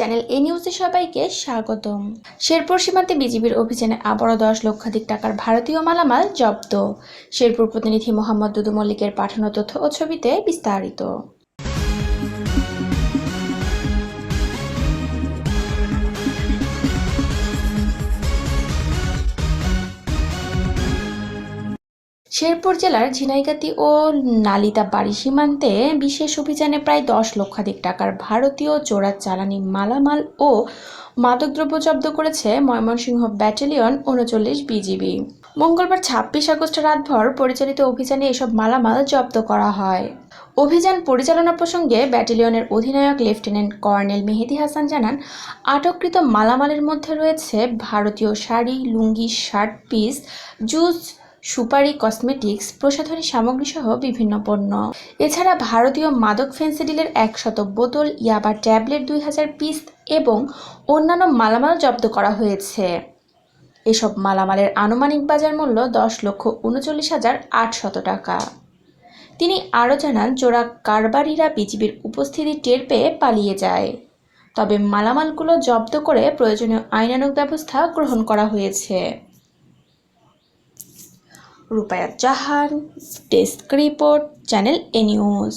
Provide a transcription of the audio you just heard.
Channel এ নিউজে সবাইকে স্বাগতম। শেরপুর সীমান্তে বিজিবির অভিযানে আবারও দশ লক্ষাধিক টাকার ভারতীয় মালামাল জব্দ। শেরপুর প্রতিনিধি মোহাম্মদ দুদু মল্লিকের পাঠানো তথ্য ও ছবিতে বিস্তারিত। শেরপুর জেলার ঝিনাইগাতি ও নালিতা বাড়ি সীমান্তে বিশেষ অভিযানে প্রায় দশ লক্ষাধিক টাকার ভারতীয় চোরা চালানি মালামাল ও মাদকদ্রব্য জব্দ করেছে ময়মনসিংহ ব্যাটালিয়ন উনচল্লিশ বিজিবি। মঙ্গলবার ছাব্বিশ আগস্ট রাতভর পরিচালিত অভিযানে এসব মালামাল জব্দ করা হয়। অভিযান পরিচালনা প্রসঙ্গে ব্যাটালিয়নের অধিনায়ক লেফটেন্যান্ট কর্নেল মেহেদি হাসান জানান, আটককৃত মালামালের মধ্যে রয়েছে ভারতীয় sari, lungi, shirt piece, juice সুপারি কসমেটিক্স প্রসাধনী সামগ্রী সহ বিভিন্ন পণ্য। এছাড়া ভারতীয় মাদক ফেন্সিডিলের একশত বোতল, ইয়াবা ট্যাবলেট দুই হাজার পিস এবং অন্যান্য মালামাল জব্দ করা হয়েছে। এসব মালামালের আনুমানিক বাজার মূল্য দশ লক্ষ উনচল্লিশ হাজার আটশত টাকা। তিনি আরও জানান, চোরা কারবারিরা বিজিবির উপস্থিতি টের পেয়ে পালিয়ে যায়। তবে মালামালগুলো জব্দ করে প্রয়োজনীয় আইনানুগ ব্যবস্থা গ্রহণ করা হয়েছে। Rupayat Jahan desk report channel A news.